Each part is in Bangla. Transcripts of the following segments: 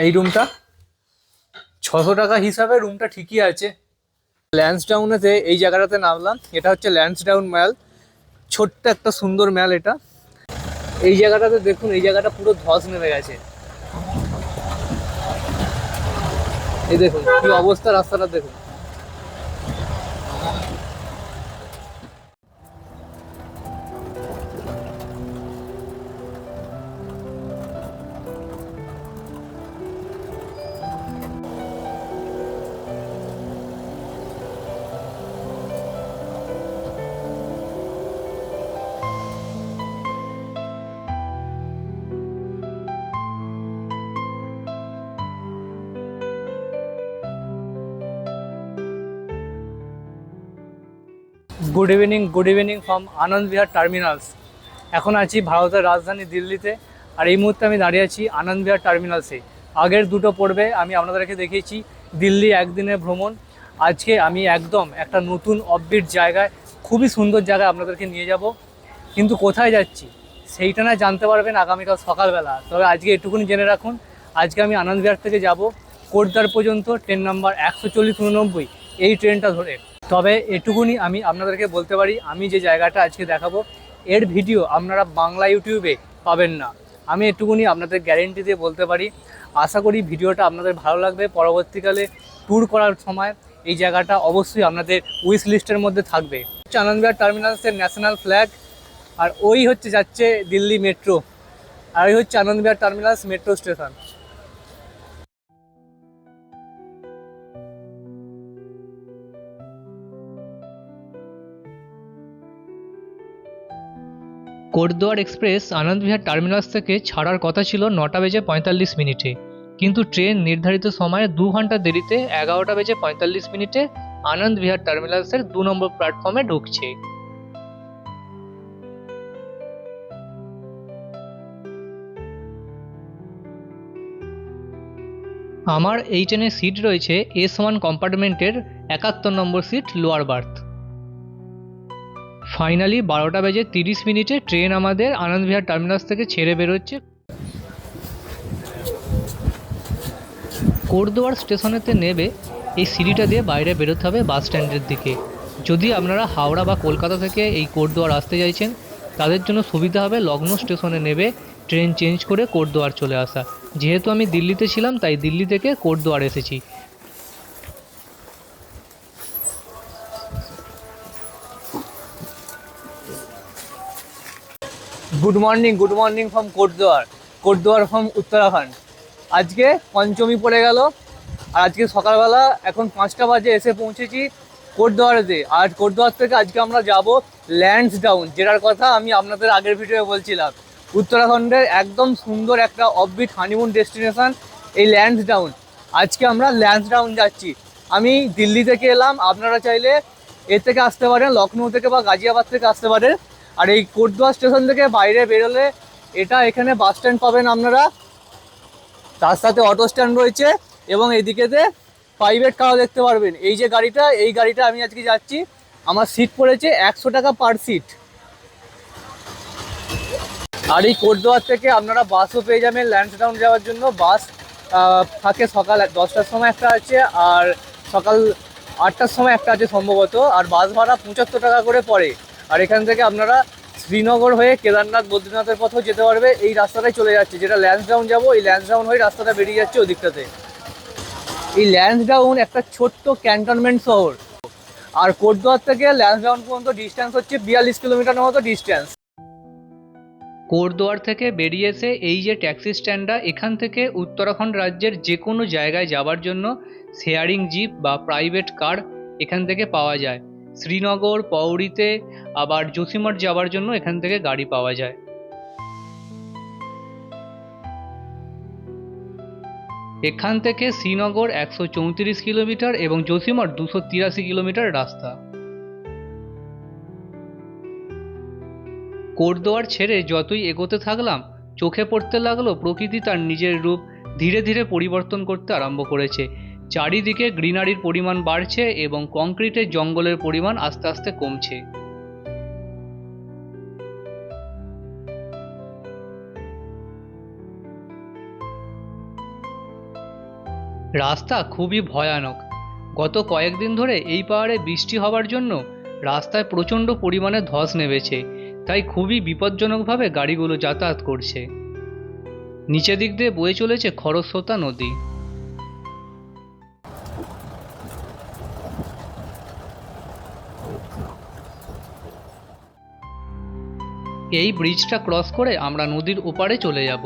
এই রুমটা ছশো টাকা হিসাবে রুমটা ঠিকই আছে। ল্যান্সডাউনেতে এই জায়গাটাতে নামলাম। এটা হচ্ছে ল্যান্সডাউন ম্যাল ছোট্ট একটা সুন্দর ম্যাল এটা। এই জায়গাটাতে দেখুন, এই জায়গাটা পুরো ধস নেমে গেছে। এই দেখুন, কি অবস্থা রাস্তাটা দেখুন। Good evening good evening from Anand Vihar terminals এখন আছি ভারতের রাজধানী দিল্লিতে, আর এই মুহূর্তে আমি দাঁড়িয়ে আছি আনন্দ বিহার টার্মিনালসে আগের দুটো পর্বে আমি আপনাদেরকে দেখিয়েছি দিল্লি একদিনের ভ্রমণ। আজকে আমি একদম একটা নতুন অববিট জায়গায়, খুবই সুন্দর জায়গায় আপনাদেরকে নিয়ে যাব। কিন্তু কোথায় যাচ্ছি, সেইটা না জানতে পারবেন আগামীকাল সকালবেলা। তবে আজকে এটুকুনি জেনে রাখুন, আজকে আমি আনন্দ বিহার থেকে যাব। কোটদ্বার পর্যন্ত ট্রেন নাম্বার একশো চল্লিশ উননব্বই, এই ট্রেনটা ধরে। তবে এটুকুনি আমি আপনাদেরকে বলতে পারি, আমি যে জায়গাটা আজকে দেখাবো, এর ভিডিও আপনারা বাংলা ইউটিউবে পাবেন না। আমি এটুকুনি আপনাদের গ্যারেন্টি দিয়ে বলতে পারি, আশা করি ভিডিওটা আপনাদের ভালো লাগবে। পরবর্তীকালে ট্যুর করার সময় এই জায়গাটা অবশ্যই আপনাদের উইশ লিস্টের মধ্যে থাকবে। আনন্দবিহার টার্মিনালসের ন্যাশনাল ফ্ল্যাগ আর ওই হচ্ছে যাচ্ছে দিল্লি মেট্রো আর ওই হচ্ছে Anand Vihar terminals metro station Kotdwar express Anand Vihar terminus থেকে ছাড়ার কথা ছিল নটা বেজে পঁয়তাল্লিশ মিনিটে। কিন্তু ট্রেন নির্ধারিত সময়ে দু ঘণ্টা দেরিতে এগারোটা বেজে পঁয়তাল্লিশ মিনিটে আনন্দ বিহার টার্মিনালসের দু নম্বর প্ল্যাটফর্মে ঢুকছে। আমার এই ট্রেনে সিট রয়েছে এস ওয়ান কম্পার্টমেন্টের একাত্তর number seat lower berth finally বারোটা বেজে তিরিশ মিনিটে ট্রেন আমাদের আনন্দ বিহার টার্মিনাস থেকে ছেড়ে বেরোচ্ছে। কোটদুয়ার স্টেশনেতে নেবে, এই সিঁড়িটা দিয়ে বাইরে বেরোতে হবে বাস স্ট্যান্ডের দিকে। যদি আপনারা হাওড়া বা কলকাতা থেকে এই কোটদুয়ার আসতে চাইছেন, তাদের জন্য সুবিধা হবে লগ্ন স্টেশনে নেবে ট্রেন চেঞ্জ করে কোটদুয়ার চলে আসা। যেহেতু আমি দিল্লিতে ছিলাম, তাই দিল্লি থেকে কোটদুয়ার এসেছি। Good morning good morning from Kotdwar Kotdwar from Uttarakhand আজকে পঞ্চমী পড়ে গেল, আর আজকে সকালবেলা এখন পাঁচটা বাজে এসে পৌঁছেছি কোটদুয়ারেতে আর কোটদুয়ার থেকে আজকে আমরা যাব ল্যান্ডস ডাউন যেটার কথা আমি আপনাদের আগের ভিডিওয়ে বলছিলাম। উত্তরাখণ্ডের একদম সুন্দর একটা অফবিট হানিমুন ডেস্টিনেশন এই ল্যান্ডস ডাউন আজকে আমরা ল্যান্ডস ডাউন যাচ্ছি। আমি দিল্লি থেকে এলাম, আপনারা চাইলে এ থেকে আসতে পারেন লখনৌ থেকে বা গাজিয়াবাদ থেকে আসতে পারেন। আর এই কোটদুয়ার স্টেশন থেকে বাইরে বেরোলে এটা এখানে বাস স্ট্যান্ড পাবেন আপনারা। তার সাথে অটো স্ট্যান্ড রয়েছে এবং এদিকেতে প্রাইভেট কারও দেখতে পারবেন। এই যে গাড়িটা, এই গাড়িটা আমি আজকে যাচ্ছি। আমার সিট পড়েছে একশো টাকা পার সিট আর এই কোটদুয়ার থেকে আপনারা বাসও পেয়ে যাবেন ল্যান্সডাউন যাওয়ার জন্য। বাস থাকে সকাল দশটার সময় একটা আছে আর সকাল আটটার সময় একটা আছে সম্ভবত। আর বাস ভাড়া পঁচাত্তর টাকা করে পড়ে। আর এখান থেকে আপনারা শ্রীনগর হয়ে কেদারনাথ, বদ্রীনাথের পথেও যেতে পারবে। এই রাস্তাটাই চলে যাচ্ছে। যেটা ল্যান্সডাউন যাব, এই ল্যান্সডাউন হয়ে রাস্তাটা বেরিয়ে যাচ্ছে ওদিকটাতে। এই ল্যান্সডাউন একটা ছোট্ট ক্যান্টনমেন্ট শহর। আর কোটদুয়ার থেকে ল্যান্সডাউন পর্যন্ত ডিস্টেন্স হচ্ছে বিয়াল্লিশ কিলোমিটার মতো ডিস্টেন্স কোটদুয়ার থেকে বেরিয়ে এসে এই যে ট্যাক্সি স্ট্যান্ডটা, এখান থেকে উত্তরাখণ্ড রাজ্যের যে কোনো জায়গায় যাওয়ার জন্য শেয়ারিং জিপ বা প্রাইভেট কার এখান থেকে পাওয়া যায়। শ্রীনগর, পৌরিতে আবার জসিমঠ যাওয়ার জন্য এখান থেকে গাড়ি পাওয়া যায়। এখান থেকে শ্রীনগর একশো চৌত্রিশ কিলোমিটার এবং জসিমঠ দুশো তিরাশি কিলোমিটার রাস্তা। কোটদুয়ার ছেড়ে যতই এগোতে থাকলাম, চোখে পড়তে লাগল প্রকৃতি তার নিজের রূপ ধীরে ধীরে পরিবর্তন করতে আরম্ভ করেছে। চারিদিকে গ্রিনারির পরিমাণ বাড়ছে এবং কংক্রিটের জঙ্গলের পরিমাণ আস্তে আস্তে কমছে। রাস্তা খুবই ভয়ানক। গত কয়েকদিন ধরে এই পাহাড়ে বৃষ্টি হওয়ার জন্য রাস্তায় প্রচণ্ড পরিমাণে ধস নেমেছে, তাই খুবই বিপজ্জনকভাবে গাড়িগুলো যাতায়াত করছে। নিচে দিক দিয়ে বয়ে চলেছে খরস্রোতা নদী। এই ব্রিজটা ক্রস করে আমরা নদীর ওপারে চলে যাব।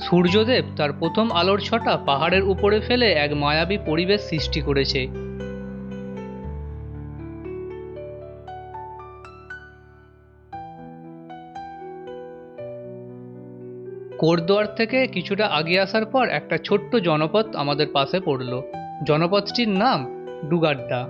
সূর্যদেব তার প্রথম আলোর ছটা পাহাড়ের উপরে ফেলে এক মায়াবী পরিবেশ সৃষ্টি করেছে। কোরদোয়ার থেকে কিছুটা আগে আসার পর একটা ছোট্ট জনপদ আমাদের পাশে পড়ল। জনপদটির নাম ডুগাড্ডা।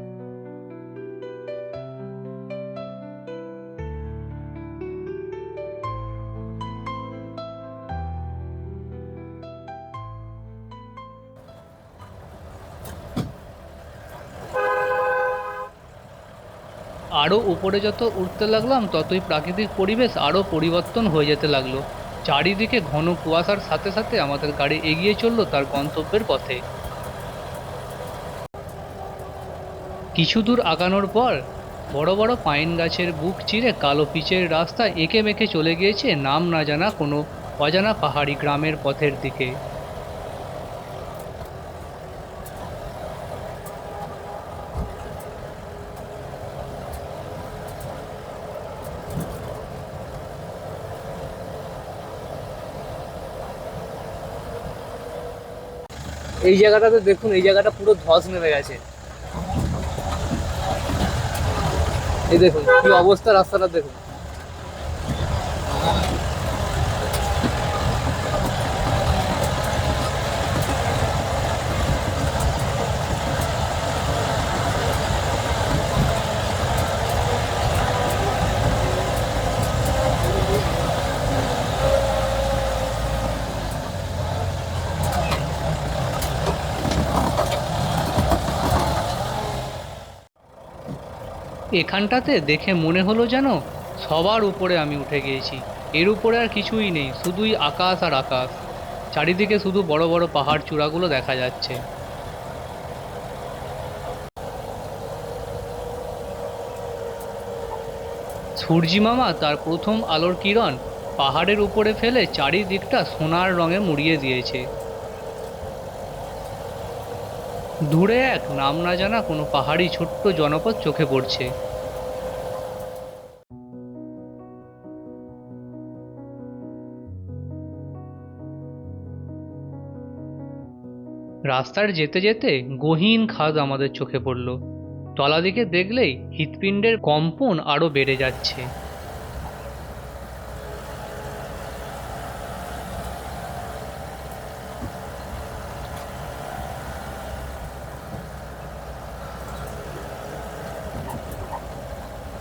আরও উপরে যত উঠতে লাগলাম, ততই প্রাকৃতিক পরিবেশ আরও পরিবর্তন হয়ে যেতে লাগল। চারিদিকে ঘন কুয়াশার সাথে সাথে আমাদের গাড়ি এগিয়ে চলল তার গন্তব্যের পথে। কিছু দূর আগানোর পর বড় বড় পাইন গাছের বুক চিরে কালো পিচের রাস্তা এঁকে মেখে চলে গিয়েছে নাম না জানা কোনো অজানা পাহাড়ি গ্রামের পথের দিকে। এই জায়গাটাতে দেখুন, এই জায়গাটা পুরো ধস নেমে গেছে। এই দেখুন কি অবস্থা রাস্তাটা দেখুন। এখানটাতে দেখে মনে হলো যেন সবার উপরে আমি উঠে গিয়েছি। এর উপরে আর কিছুই নেই, শুধুই আকাশ আর আকাশ। চারিদিকে শুধু বড় বড় পাহাড় চূড়াগুলো দেখা যাচ্ছে। সূর্যি মামা তার প্রথম আলোর কিরণ পাহাড়ের উপরে ফেলে চারিদিকটা সোনার রঙে মুড়িয়ে দিয়েছে। দূরে এক নাম না জানা কোনো পাহাড়ি ছোট্ট জনপদ চোখে পড়ছে। রাস্তার যেতে যেতে গহীন খাদ আমাদের চোখে পড়ল। তলা দিকে দেখলেই হৃৎপিণ্ডের কম্পন আরও বেড়ে যাচ্ছে।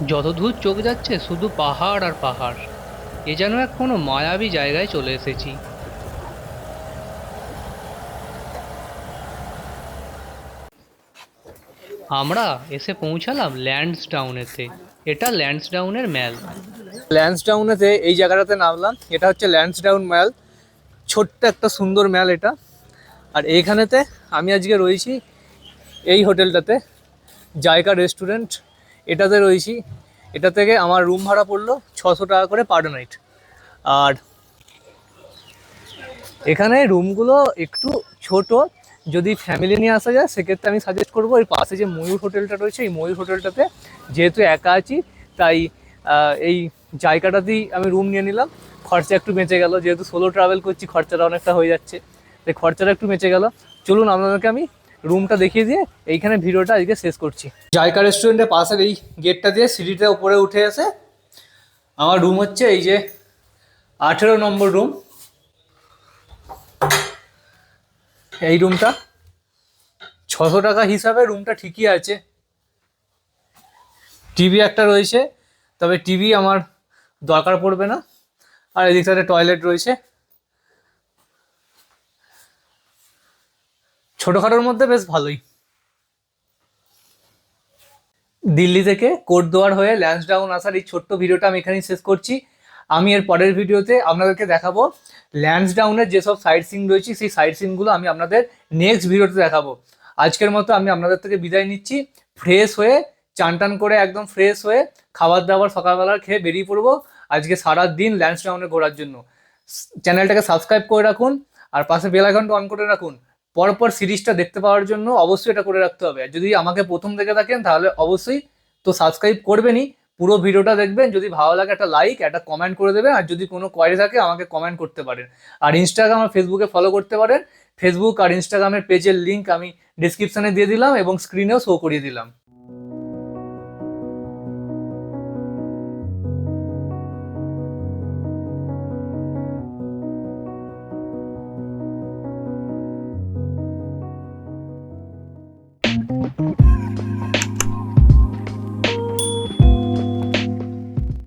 যতদূর চোখ যাচ্ছে, শুধু পাহাড় আর পাহাড়। এ যেন এক কোনো মায়াবী জায়গায় চলে এসেছি। আমরা এসে পৌঁছালাম ল্যান্ডসডাউনেতে এটা ল্যান্ডসডাউনের ম্যাল। ল্যান্ডসডাউনেতে এই জায়গাটাতে নামলাম। এটা হচ্ছে ল্যান্ডসডাউন ম্যাল। ছোট্ট একটা সুন্দর ম্যাল এটা। আর এইখানেতে আমি আজকে রয়েছি এই হোটেলটাতে। জায়গা রেস্টুরেন্ট। এটাতে রয়েছি। এটা থেকে আমার রুম ভাড়া পড়ল ছশো টাকা করে পার নাইট আর এখানে রুমগুলো একটু ছোট, যদি ফ্যামিলি নিয়ে আসা যায়, সেক্ষেত্রে আমি সাজেস্ট করব এই পাশে যে ময়ূর হোটেলটা রয়েছে, এই ময়ূর হোটেলটাতে যেহেতু একা আছি, তাই এই জায়গাটাতেই আমি রুম নিয়ে নিলাম। খরচা একটু বেঁচে গেল, যেহেতু সোলো ট্রাভেল করছি, খরচাটা অনেকটা হয়ে যাচ্ছে। তাই খরচাটা একটু বেঁচে গেল। চলুন আপনাদেরকে আমি রুমটা দেখিয়ে দিয়ে এইখানে ভিডিওটা আজকে শেষ করছি। জায়কা রেস্টুরেন্টের পাশের এই গেটটা দিয়ে সিঁড়িটা উপরে উঠে আসে আমার রুম হচ্ছে এই যে আঠেরো নম্বর রুম। এই রুমটা ছশো টাকা হিসাবে রুমটা ঠিকই আছে। টিভি একটা রয়েছে, তবে টিভি আমার দরকার পড়বে না। আর এদিকটাতে টয়লেট রয়েছে। ছোটোখাটোর মধ্যে বেশ ভালোই। দিল্লি থেকে কোটদোয়ার হয়ে ল্যান্সডাউন আসার এই ছোট্ট ভিডিওটা আমি এখানেই শেষ করছি। আমি এর পরের ভিডিওতে আপনাদেরকে দেখাবো ল্যান্সডাউনের যেসব সাইট সিন রয়েছে, সেই সাইট সিনগুলো আমি আপনাদের নেক্সট ভিডিওতে দেখাবো। আজকের মতো আমি আপনাদের থেকে বিদায় নিচ্ছি। ফ্রেশ হয়ে, চান টান করে একদম ফ্রেশ হয়ে খাবার দাবার সকালবেলা খেয়ে বেরিয়ে পড়ব আজকে সারা দিন ল্যান্সডাউনে ঘোরার জন্য। চ্যানেলটাকে সাবস্ক্রাইব করে রাখুন আর পাশে বেল অন করে রাখুন। পরপর সিরিজটা দেখতে পাওয়ার জন্য অবশ্যই এটা করে রাখতে হবে। আর যদি আমাকে প্রথম দেখে থাকেন, তাহলে অবশ্যই তো সাবস্ক্রাইব করবেনই। পুরো ভিডিওটা দেখবেন, যদি ভালো লাগে একটা লাইক একটা কমেন্ট করে দেবেন, আর যদি কোনো কোয়ারি থাকে, আমাকে কমেন্ট করতে পারেন। আর ইনস্টাগ্রাম আর ফেসবুকে ফলো করতে পারেন। ফেসবুক আর ইনস্টাগ্রামের পেজের লিঙ্ক আমি ডিসক্রিপশানে দিয়ে দিলাম এবং স্ক্রিনেও শো করিয়ে দিলাম।